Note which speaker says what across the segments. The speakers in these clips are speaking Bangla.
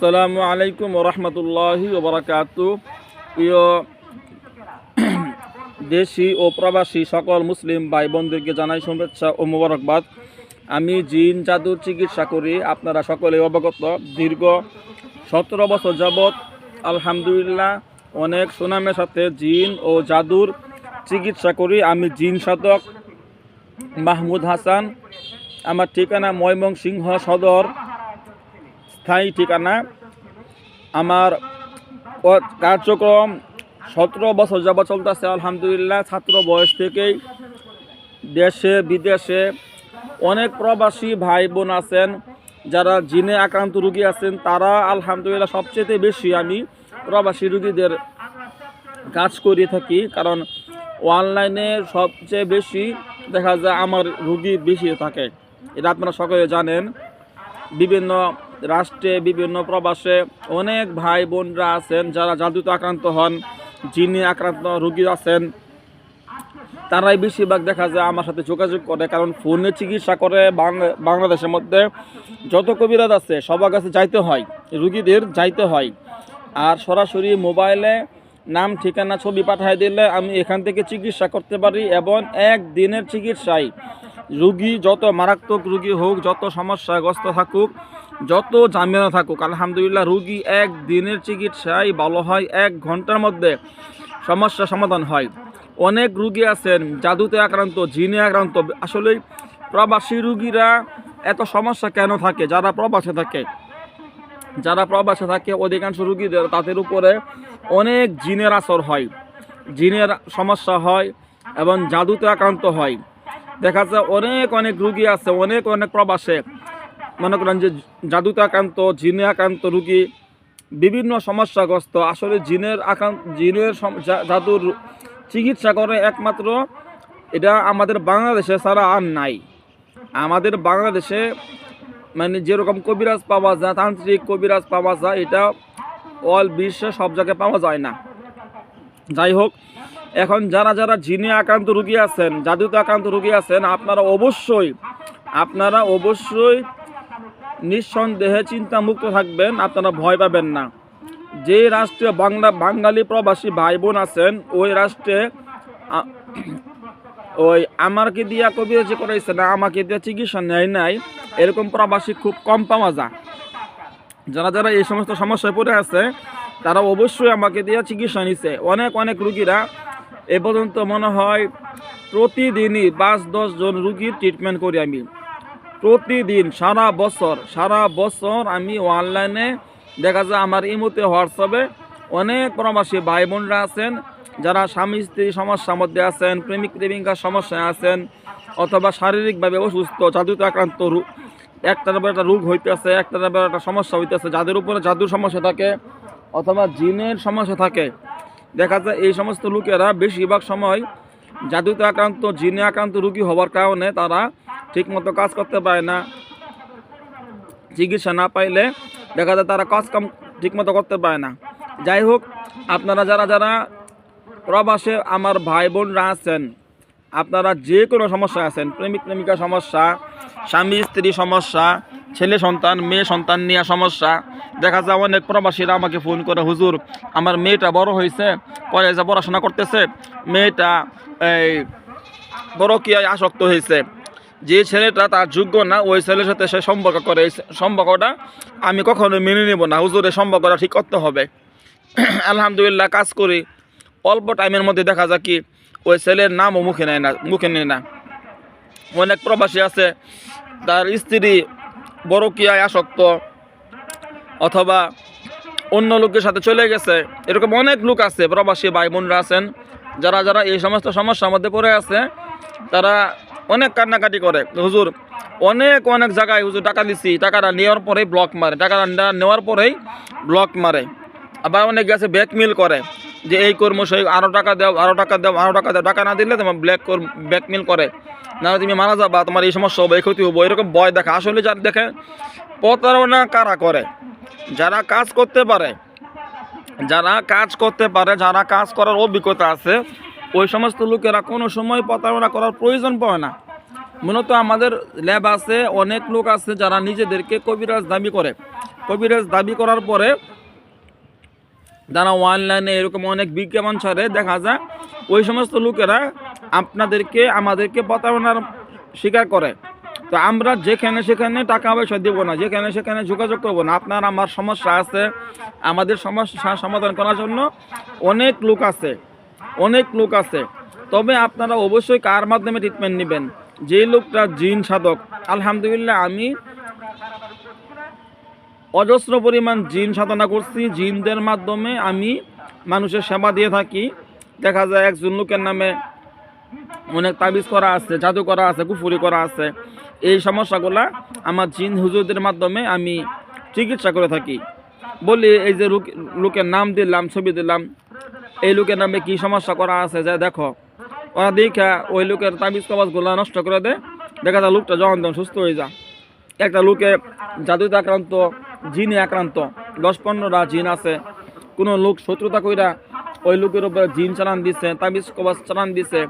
Speaker 1: আসসালামু আলাইকুম রহমতুল্লাহি ওবরাকাত প্রিয় দেশি ও প্রবাসী সকল মুসলিম ভাই বোনদেরকে জানাই শুভেচ্ছা ও মোবারকবাদ। আমি জিন জাদুর চিকিৎসা করি, আপনারা সকলে অবগত। দীর্ঘ সতেরো বছর যাবৎ আলহামদুলিল্লাহ অনেক সুনামের সাথে জিন ও জাদুর চিকিৎসা করি। আমি জিন সাধক মাহমুদ হাসান। আমার ঠিকানা ময়মনসিংহ সদর। স্থায়ী ঠিকানা। আমার কার্যক্রম সতেরো বছর যাবৎ চলতেছে, আলহামদুলিল্লাহ। ছাত্র বয়স থেকেই দেশে, বিদেশে অনেক প্রবাসী ভাই বোন আছেন, যারা জিনে আক্রান্ত রুগী আছেন, তারা আলহামদুলিল্লাহ সবচেয়ে বেশি আমি প্রবাসী রুগীদের কাজ করে থাকি, কারণ অনলাইনে সবচেয়ে বেশি দেখা যায় আমার রুগী বেশি থাকে। এটা আপনারা সকলে জানেন। বিভিন্ন রাষ্ট্রে, বিভিন্ন প্রবাসে অনেক ভাই বোনরা আছেন, যারা জাদুতে আক্রান্ত হন যিনি আক্রান্ত রুগী আছেন। তারাই বেশিরভাগ দেখা যায় আমার সাথে যোগাযোগ করে, কারণ ফোনে চিকিৎসা করে বাংলাদেশের মধ্যে যত কবিরাজ আছে, সবার কাছে যাইতে হয়, রুগীদের যাইতে হয়। আর সরাসরি মোবাইলে নাম, ঠিকানা, ছবি পাঠিয়ে দিলে আমি এখান থেকে চিকিৎসা করতে পারি এবং এক দিনের চিকিৎসায় রুগী যত মারাত্মক রুগী হোক, যত সমস্যাগ্রস্ত থাকুক, যত জামিয়া থাকুক, আলহামদুলিল্লাহ রুগী এক দিনের চিকিৎসায় ভালো হয়, এক ঘণ্টার মধ্যে সমস্যা সমাধান হয়। অনেক রুগী আছেন, জাদুতে আক্রান্ত, জিনে আক্রান্ত। আসলে প্রবাসী রুগীরা এত সমস্যা কেন থাকে? যারা প্রবাসে থাকে, যারা প্রবাসে থাকে, অধিকাংশ রুগীদের তাদের উপরে অনেক জিনের আসর হয়। জিনের সমস্যা হয় এবং জাদুতে আক্রান্ত হয়। দেখা যায় অনেক অনেক রুগী আছে, অনেক অনেক প্রবাসে। মনে করেন যে জাদুতে আক্রান্ত জিনে আক্রান্ত রুগী, বিভিন্ন সমস্যাগ্রস্ত। আসলে জিনের আক্রান্ত, জিনের জাদুর চিকিৎসা করে একমাত্র এটা আমাদের বাংলাদেশে ছাড়া আর নাই। আমাদের বাংলাদেশে মানে যেরকম কবিরাজ পাওয়া যায়, তান্ত্রিক কবিরাজ পাওয়া যায়, এটা অল বিশ্বে সব জায়গায় পাওয়া যায় না। যাই হোক এখন যারা যারা জিনে আক্রান্ত রুগী আছেন জাদুতে আক্রান্ত রুগী আছেন, আপনারা অবশ্যই আপনারা অবশ্যই নিঃসন্দেহে চিন্তামুক্ত থাকবেন, আপনারা ভয় পাবেন না। যে রাষ্ট্রে বাংলা, বাঙালি প্রবাসী ভাই বোন আছেন, ওই রাষ্ট্রে ওই আমাকে দিয়া কবিরাজি করাইছে না, আমাকে দিয়া চিকিৎসা নেয় নাই, এরকম প্রবাসী খুব কম পাওয়া যায়। যারা যারা এই সমস্ত সমস্যায় পড়ে আছে তারা অবশ্যই আমাকে দিয়ে চিকিৎসা নিছে। অনেক অনেক রুগীরা এ পর্যন্ত মনে হয় প্রতিদিনই পাঁচ, দশ জন রুগীর ট্রিটমেন্ট করি আমি। প্রতিদিন, সারা বছর সারা বছর আমি অনলাইনে দেখা যায় আমার ইমুতে, হোয়াটসঅ্যাপে অনেক প্রবাসী ভাই বোনরা আছেন, যারা স্বামী স্ত্রী সমস্যার মধ্যে আছেন, প্রেমিক, প্রেমিকার সমস্যায় আছেন, অথবা শারীরিকভাবে অসুস্থ, জাদুতে আক্রান্ত রু- একটার পর একটা রোগ হইতেছে, একটার পর একটা সমস্যা হইতেছে, যাদের উপরে জাদুর সমস্যা থাকে অথবা জিনের সমস্যা থাকে। দেখা যায় এই সমস্ত লোকেরা বেশিরভাগ সময় জাদুতে আক্রান্ত, জিনে আক্রান্ত রোগী হওয়ার কারণে তারা ঠিকমতো কাজ করতে পারে না। চিকিৎসা না পাইলে দেখা যায় তারা কাজ কাম ঠিকমতো করতে পারে না। যাই হোক, আপনারা যারা যারা প্রবাসে আমার ভাই বোনরা আছেন, আপনারা যে কোনো সমস্যা আছেন, প্রেমিক প্রেমিকা সমস্যা, স্বামী, স্ত্রী সমস্যা, ছেলে সন্তান, মেয়ে সন্তান নিয়ে সমস্যা দেখা যায় অনেক প্রবাসীরা আমাকে ফোন করে, হুজুর, আমার মেয়েটা বড় হয়েছে, কলেজে পড়াশোনা করতেছে, মেয়েটা এই কি আসক্ত হয়েছে। যে ছেলেটা তার যোগ্য না, ওই ছেলের সাথে সে সম্পর্ক করে, সম্পর্কটা আমি কখনো মেনে নেব না। হুজুর, এই সম্পর্কটা ঠিক করতে হবে। আলহামদুলিল্লাহ, কাজ করি। অল্প টাইমের মধ্যে দেখা যায় কি, ওই ছেলের নামও মুখে নেয় না, মুখে নেয় না। অনেক প্রবাসী আছে, তার স্ত্রী বড় কিয়ায় আসক্ত। অথবা অন্য লোকের সাথে চলে গেছে। এরকম অনেক লোক আছে, প্রবাসী ভাই বোনরা আছেন, যারা যারা এই সমস্ত সমস্যার মধ্যে পড়ে আছে, তারা অনেক কান্নাকাটি করে। হুজুর, অনেক অনেক জায়গায় হুজুর টাকা দিছি, টাকাটা নেওয়ার পরেই ব্লক মারে। টাকাটা নেওয়ার পরেই ব্লক মারে। আবার অনেক গেছে ব্যাকমিল করে যে, এই কর্ম সেই আরও টাকা দাও আরও টাকা দাও আরও টাকা দাও, টাকা না দিলে তোমার ব্ল্যাক কর ব্যাকমিল করে। না তুমি মারা যাবা, তোমার এই সমস্যা হবে, এই ক্ষতি হব। এরকম ভয় দেখা। আসলে যার দেখে প্রতারণা কারা করে? যারা কাজ করতে পারে, যারা কাজ করতে পারে, যারা কাজ করার অভিজ্ঞতা আছে, ওই সমস্ত লোকেরা কোনো সময় প্রতারণা করার প্রয়োজন পড়ে না। মূলত আমাদের ল্যাব আছে, অনেক লোক আছে যারা নিজেদেরকে কবিরাজ দাবি করে। কবিরাজ দাবি করার পরে যারা অনলাইনে এরকম অনেক বিজ্ঞাপন ছাড়ে, দেখা যায় ওই সমস্ত লোকেরা আপনাদেরকে, আমাদেরকে প্রতারণার স্বীকার করে। তো আমরা যেখানে সেখানে টাকা পয়সা দেবো না, যেখানে সেখানে যোগাযোগ করব না। আপনার আমার সমস্যা আছে, আমাদের সমস্যা সমাধান করার জন্য অনেক লোক আছে, অনেক লোক আছে। তবে আপনারা অবশ্যই কার মাধ্যমে ট্রিটমেন্ট নেবেন? যে লোকটা জিন সাধক, আলহামদুলিল্লাহ আমি অজস্র পরিমাণ জিন সাধনা করছি। জিনদের মাধ্যমে আমি মানুষের সেবা দিয়ে থাকি। দেখা যায় একজন লোকের নামে অনেক তাবিজ করা আছে, জাদু করা আছে, কুফুরি করা আছে। এই সমস্যাগুলা আমার জিন হুজুরদের মাধ্যমে আমি চিকিৎসা করে থাকি। বলি, এই যে লোক- লোকের নাম দিলাম, ছবি দিলাম, এই লোকের নামে কি সমস্যা করা আছে? যে দেখো। ওরা দেখা ওই লোকের তাবিজ কবাজগুলো নষ্ট করে দেয় দেখা যায় লোকটা যখন তখন সুস্থ হয়ে যায়। একটা লোকে জাদুতে আক্রান্ত, জিনে আক্রান্ত, দশ পনেরোটা জিন আছে। কোনো লোক শত্রুতা কইরা ওই লোকের উপরে জিন চালান দিছে, তাবিজ কবাস চালান দিছে।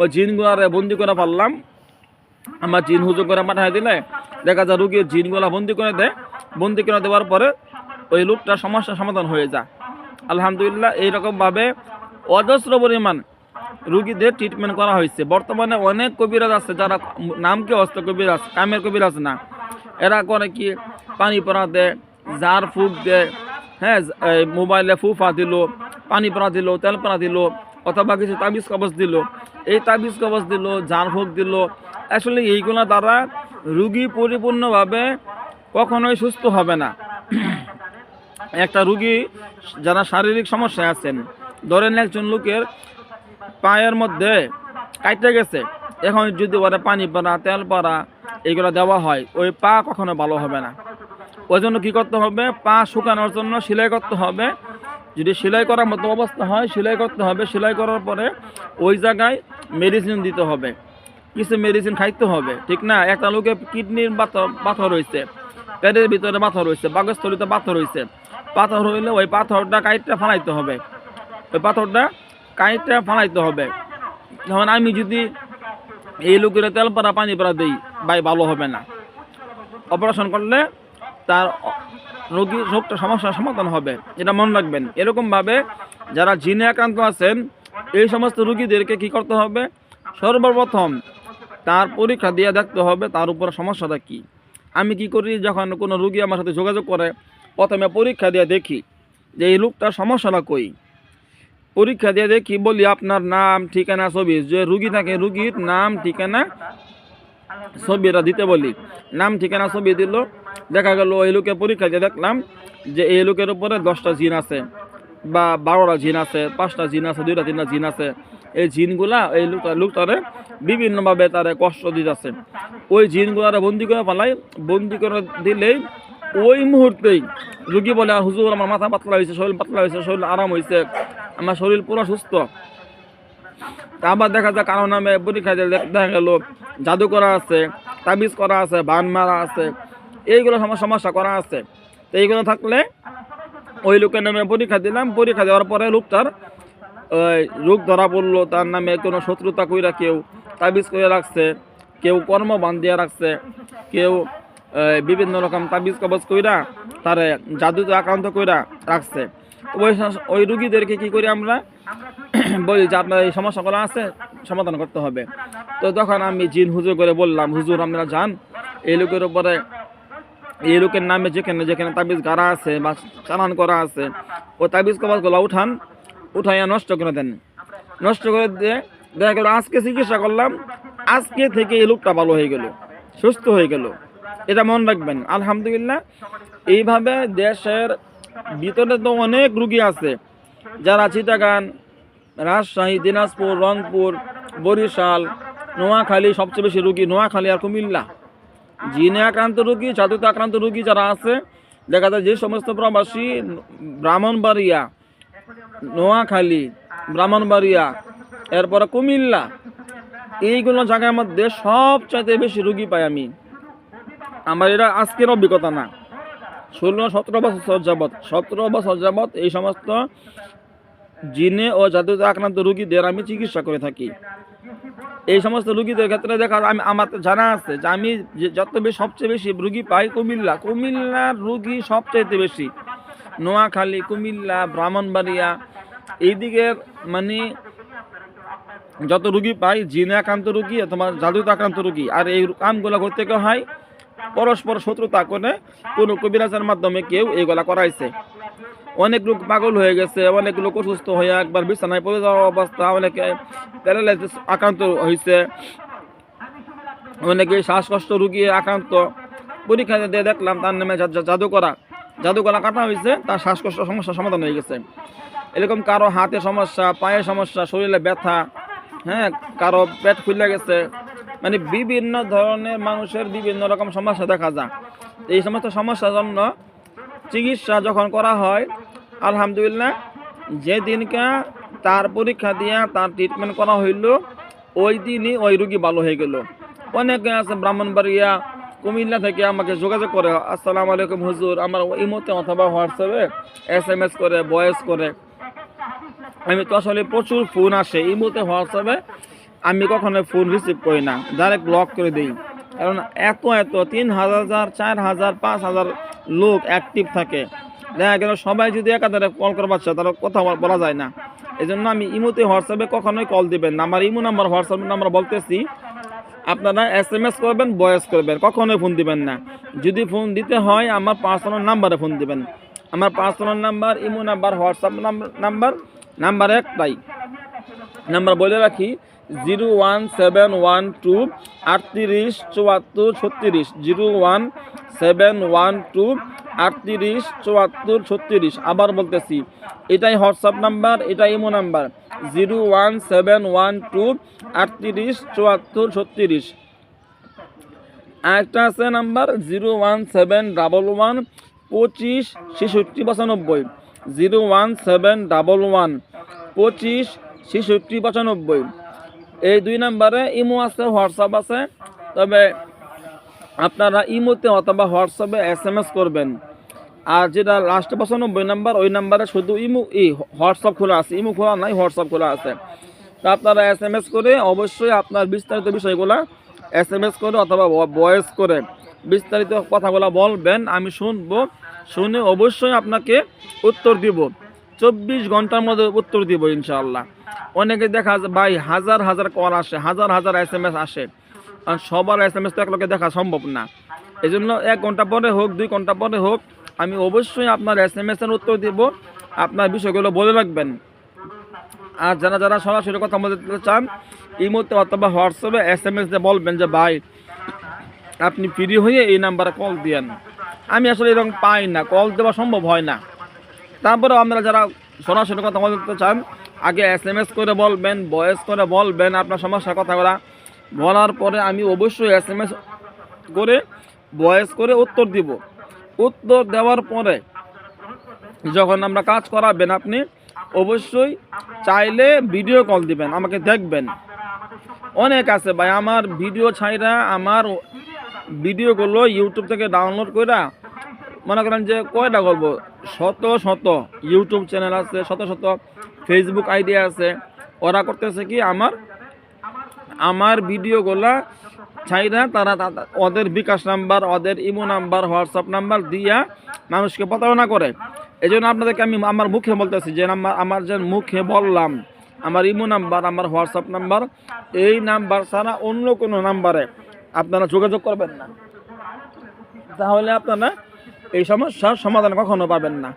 Speaker 1: ওই জিনগুলারে বন্দি করে পারলাম আমার জিন হুজুর করে পাঠাই দিলে, দেখা যায় রুগীর জিনগুলা বন্দি করে দেয়। বন্দি করে দেওয়ার পরে ওই লোকটা সমস্যার সমাধান হয়ে যায়। আলহামদুলিল্লাহ, এইরকমভাবে অজস্র পরিমাণ রুগীদের ট্রিটমেন্ট করা হয়েছে। বর্তমানে অনেক কবিরাজ আছে, যারা নামকে অস্ত কবিরাজ, কামের কবিরাজ না। এরা করে কি, পানি পরা দেয় জার ফুক দেয় হ্যাঁ মোবাইলে ফুফা দিল, পানি পরা দিল, তেল পরা দিল, অথবা কিছু তাবিজ কবচ দিল। এই তাবিজ কবচ দিল, জার ফুক দিল। আসলে এইগুলো দ্বারা রুগী পরিপূর্ণভাবে কখনোই সুস্থ হবে না। একটা রুগী যারা শারীরিক সমস্যায় আছেন, ধরেন একজন লোকের পায়ের মধ্যে কাটতে গেছে, এখন যদি ওরা পানি পড়া তেল পড়া এইগুলো দেওয়া হয়, ওই পা কখনো ভালো হবে না। ওই জন্য কী করতে হবে? পা শুকানোর জন্য সেলাই করতে হবে। যদি সেলাই করার মতো অবস্থা হয়, সেলাই করতে হবে। সেলাই করার পরে ওই জায়গায় মেডিসিন দিতে হবে। কিছু মেডিসিন খাইতে হবে, ঠিক না? একটা লোকের কিডনির পাথর পাথর হয়েছে পেটের ভিতরে পাথর হয়েছে বাগস্থলিতে পাথর হয়েছে পাথর হইলে ওই পাথরটা কাইটটা ফালাইতে হবে। ওই পাথরটা কাইটটা ফালাইতে হবে। যেমন আমি যদি এই লোকের তেল পাড়া, পানি পাড়া দিই, ভাই ভালো হবে না। অপারেশন করলে তার রোগী রোগটা সমস্যার সমাধান হবে, এটা মনে রাখবেন। এরকমভাবে যারা জিনে আক্রান্ত আছেন, এই সমস্ত রুগীদেরকে কি করতে হবে? সর্বপ্রথম তার পরীক্ষা দিয়ে দেখতে হবে তার উপর সমস্যাটা কি। আমি কি করি যখন কোনো রুগী আমার সাথে যোগাযোগ করে, প্রথমে পরীক্ষা দিয়ে দেখি যে এই লোকটার সমস্যাটা কই। পরীক্ষা দিয়ে দেখি, বলি আপনার নাম, ঠিকানা, ছবি, যে রুগী থাকে, রুগীর নাম, ঠিকানা ছবিটা দিতে বলি। নাম, ঠিকানা, ছবি দিল। দেখা গেল, এই লোকের পরীক্ষা দিয়ে দেখলাম যে এই লোকের উপরে দশটা জিন আছে বা বারোটা জিন আছে, পাঁচটা জিন আছে, দুইটা, তিনটা জিন আছে। এই জিনগুলা, এই লোকটা, লোকটারে বিভিন্নভাবে তারে কষ্ট দিতেছে। ওই জিনগুলারে বন্দি করে ফেলাই, বন্দি করে দিলেই ওই মুহূর্তেই রুগী বলে আর হুজুর, আমার মাথা পাতলা হয়েছে, শরীর পাতলা হয়েছে, শরীর আরাম হয়েছে, আমার শরীর পুরো সুস্থ। আবার দেখা যায় কারও নামে পরীক্ষা দেখা গেল, জাদু করা আছে, তাবিজ করা আছে, বান মারা আছে, এইগুলো সম- সমস্যা করা আছে। তো এইগুলো থাকলে ওই লোকের নামে পরীক্ষা দিলাম। পরীক্ষা দেওয়ার পরে লোকটার রোগ ধরা পড়ল, তার নামে কোনো শত্রুতা কইরা কেউ তাবিজ করে রাখছে, কেউ কর্ম বান্ধিয়া রাখছে, কেউ বিভিন্ন রকম তাবিজ কবজ কইরা তারে জাদুতে আক্রান্ত কইরা রাখছে। ওই ওই রুগীদেরকে কি করি আমরা? বলি যে আপনার এই সমস্যাগুলো আছে, সমাধান করতে হবে। তো তখন আমি জিন হুজুর করে বললাম, হুজুর, আপনারা যান। এই লোকের উপরে, এই লোকের নামে যেখানে যেখানে তাবিজ গাড়া আছে বা চালান করা আছে ও তাবিজ কবাজগুলো উঠান, উঠাইয়া নষ্ট করে দেন। নষ্ট করে দিয়ে দেখা গেল, আজকে চিকিৎসা করলাম, আজকে থেকে এই লোকটা ভালো হয়ে গেল, সুস্থ হয়ে গেল। এটা মনে রাখবেন। আলহামদুলিল্লাহ, এইভাবে দেশের ভিতরে তো অনেক রুগী আছে, যারা চিটাগান রাজশাহী, দিনাজপুর, রংপুর, বরিশাল, নোয়াখালী সবচেয়ে বেশি রুগী। নোয়াখালী আর কুমিল্লা। জিনে আক্রান্ত রুগী জাদুতে আক্রান্ত রুগী যারা আছে, দেখা যায় যে সমস্ত প্রবাসী ব্রাহ্মণবাড়িয়া, নোয়াখালী, ব্রাহ্মণবাড়িয়া, এরপরে কুমিল্লা, এইগুলো জায়গার মধ্যে সবচাইতে বেশি রুগী পাই আমি। আমার এটা আজকের অভিজ্ঞতা না। ষোলো, সতেরো বছর যাবৎ, সতেরো বছর যাবৎ এই সমস্ত জিনে ও জাদুতে আক্রান্ত রুগীদের আমি চিকিৎসা করে থাকি। এই সমস্ত রুগীদের ক্ষেত্রে দেখা আমি, আমার জানা আছে যে আমি যত বেশি সবচেয়ে বেশি রুগী পাই কুমিল্লা। কুমিল্লার রুগী সবচাইতে বেশি। নোয়াখালী, কুমিল্লা, ব্রাহ্মণবাড়িয়া এইদিকের মানে যত রুগী পাই, জিনে আক্রান্ত রুগী তোমার জাদুতে আক্রান্ত রুগী, আর এই কামগুলো করতে হয় পরস্পর শত্রুতা করে কোনো কবিরাজের মাধ্যমে কেউ এইগুলা করাইছে। অনেক লোক পাগল হয়ে গেছে, অনেক লোক অসুস্থ হয়ে একবার বিছানায় পড়ে যাওয়া অবস্থা, অনেকে প্যারালাইসিস আক্রান্ত হয়েছে অনেকে শ্বাসকষ্ট রুগী আক্রান্ত। পরীক্ষা দিয়ে দেখলাম তার নামে জাদু করা জাদু করা কাটা হয়েছে তার শ্বাসকষ্ট সমস্যার সমাধান হয়ে গেছে। এরকম কারও হাতে সমস্যা, পায়ে সমস্যা, শরীরে ব্যথা হ্যাঁ কারও পেট ফুলে গেছে মানে বিভিন্ন ধরনের মানুষের বিভিন্ন রকম সমস্যা দেখা যায়। এই সমস্ত সমস্যার জন্য চিকিৎসা যখন করা হয় আলহামদুলিল্লাহ, যে দিনকে তার পরীক্ষা দিয়া তার ট্রিটমেন্ট করা হইল, ওই দিনই ওই রুগী ভালো হয়ে গেল। অনেকে আছে ব্রাহ্মণবাড়িয়া, কুমিল্লা থেকে আমাকে যোগাযোগ করে, আসসালামু আলাইকুম হুজুর, আমার এই মতে অথবা হোয়াটসঅ্যাপে এস এম এস করে ভয়েস করে। আমি তো আসলে প্রচুর ফোন আসে, এই মুহূর্তে হোয়াটসঅ্যাপে আমি কখনো ফোন রিসিভ করি না ডাইরেক্ট ব্লক করে দিই। কারণ এত এত, তিন হাজার, চার হাজার, পাঁচ হাজার লোক অ্যাক্টিভ থাকে। দেখা গেল সবাই যদি একাধারে কল করবার চায় তাহলে কথা বলা যায় না। এই জন্য আমি ইমোতে হোয়াটসঅ্যাপে কখনোই কল দিবেন না। আমার ইমো নাম্বার হোয়াটসঅ্যাপ নাম্বার বলতেছি, আপনারা এস এম এস করবেন বয়স করবেন, কখনোই ফোন দিবেন না। যদি ফোন দিতে হয়, আমার পার্সোনাল নাম্বারে ফোন দিবেন। আমার personal number imo number WhatsApp number number একটাই। নাম্বার বলে রাখি zero one seven one two আটত্রিশ চুয়াত্তর ছত্রিশ। Zero one seven one two আটত্রিশ চুয়াত্তর ছত্রিশ। আবার বলতেছি, এটাই হোয়াটসঅ্যাপ নাম্বার, এটাই imo number. Zero one seven one two আটত্রিশ চুয়াত্তর ছত্রিশ। আরেকটা আছে number, zero one seven double one পঁচিশ ছেষট্টি পঁচানব্বই। Zero one seven double one পঁচিশ ছেষট্টি পঁচানব্বই। এই দুই নাম্বারে ইমো আছে, হোয়াটসঅ্যাপ আছে। তবে আপনারা ইমোতে অথবা হোয়াটসঅ্যাপে এস এম এস করবেন। আর যেটা লাস্টে পঁচানব্বই নাম্বার, ওই নাম্বারে শুধু ইমো, ই, হোয়াটসঅ্যাপ খোলা আছে। ইমো খোলা নাই, হোয়াটসঅ্যাপ খোলা আছে। তা আপনারা এস এম এস করে অবশ্যই আপনার বিস্তারিত বিষয়গুলো এস এম এস করে অথবা ভয়েস করে বিস্তারিত কথাগুলো বলবেন, আমি শুনব, শুনে অবশ্যই আপনাকে উত্তর দিব। চব্বিশ ঘণ্টার মধ্যে উত্তর দিব ইনশাআল্লাহ। অনেকে দেখা ভাই, হাজার হাজার কল আসে, হাজার হাজার এস এম এস আসে। আর সবার এস এম এস তো এক লোকে দেখা সম্ভব না। এই জন্য এক ঘণ্টা পরে হোক, দুই ঘণ্টা পরে হোক, আমি অবশ্যই আপনার এস এম এস এর উত্তর দিব। আপনার বিষয়গুলো বলে রাখবেন। আর যারা যারা সরাসরি কথা বলতে চান, এই মুহূর্তে অথবা হোয়াটসঅ্যাপে এস এম এস দিয়ে বলবেন যে, ভাই, আপনি ফ্রি হয়ে এই নাম্বারে কল দিয়েন। আমি আসলে এরকম পাই না কল দেওয়া সম্ভব হয় না। তারপরে আপনারা যারা সরাসরি কথা বলতে চান আগে এস এম এস করে বলবেন ভয়েস করে বলবেন, আপনার সমস্যার কথাগুলা বলার পরে আমি অবশ্যই এস এম এস করে ভয়েস করে উত্তর দিব। উত্তর দেওয়ার পরে যখন আমরা কাজ করাবেন আপনি, অবশ্যই চাইলে ভিডিও কল দিবেন, আমাকে দেখবেন। অনেক আছে ভাই, আমার ভিডিও ছাইরা, আমার ভিডিওগুলো ইউটিউব থেকে ডাউনলোড করে মনে করেন যে কয়টা গল্প শত শত ইউটিউব চ্যানেল আছে, শত শত। ফেসবুক আইডি আছে। ওরা করতেছে কি, আমার আমার ভিডিওগুলা ছাইরা তারা ওদের বিকাশ নাম্বার, ওদের ইমো নাম্বার, হোয়াটসঅ্যাপ নাম্বার দিয়া মানুষকে প্রতারণা করে। এই জন্য আপনাদেরকে আমি আমার মুখে বলতেছি যে নাম্বার, আমার যে মুখে বললাম, আমার ইমো নাম্বার, আমার হোয়াটসঅ্যাপ নাম্বার, এই নাম্বার ছাড়া অন্য কোনো নাম্বারে আপনারা যোগাযোগ করবেন না। তাহলে আপনারা এই সমস্যার সমাধান কখনো পাবেন না।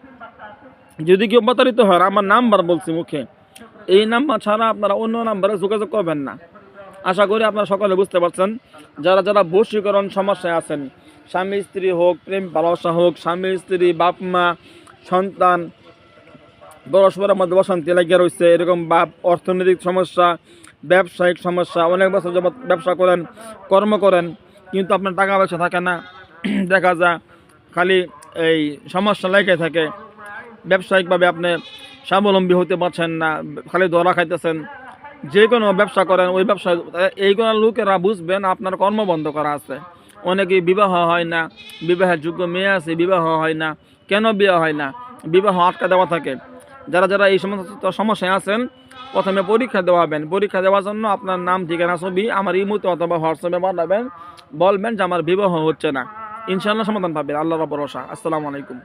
Speaker 1: যদি কেউ প্রতারিত হয় আমার নাম্বার বলছি মুখে, এই নাম্বার ছাড়া আপনারা অন্য নাম্বারে যোগাযোগ করবেন না। আশা করি আপনারা সকলে বুঝতে পারছেন, যারা যারা বশীকরণ সমস্যায় আছেন, স্বামী, স্ত্রী হোক, প্রেম ভালোবাসা হোক, স্বামী, স্ত্রী, বাপ, মা, সন্তান, পরস্পরের মধ্যে অশান্তি লাগিয়ে রয়েছে, এরকম বাপ, অর্থনৈতিক সমস্যা, ব্যবসায়িক সমস্যা, অনেক বছর যাবত ব্যবসা করেন, কর্ম করেন, কিন্তু আপনার টাকা পয়সা থাকে না। দেখা যায়, খালি এই সমস্যা লেগে থাকে। ব্যবসায়িকভাবে আপনি স্বাবলম্বী হতে পারছেন না, খালি ধরা খাইতেছেন, যে কোনো ব্যবসা করেন, ওই ব্যবসা এইগুলো লোকেরা বুঝবেন আপনার কর্ম বন্ধ করা আছে। অনেকে বিবাহ হয় না, বিবাহের যোগ্য মেয়ে আছে, বিবাহ হয় না, কেন বিবাহ হয় না? বিবাহ আটকা দেওয়া থাকে। যারা যারা এই সমস্ত সমস্যায় আছেন, প্রথমে পরীক্ষা দেওয়াবেন। পরীক্ষা দেওয়ার জন্য আপনার নাম, ঠিকানা, ছবি, আমার ইমুতে অথবা হোয়াটসঅ্যাপে পাঠাবেন। বলবেন যে আমার বিবাহ হচ্ছে না। ইনশাল্লাহ সমাধান পাবেন। আল্লাহ ভরসা। আসসালামু আলাইকুম।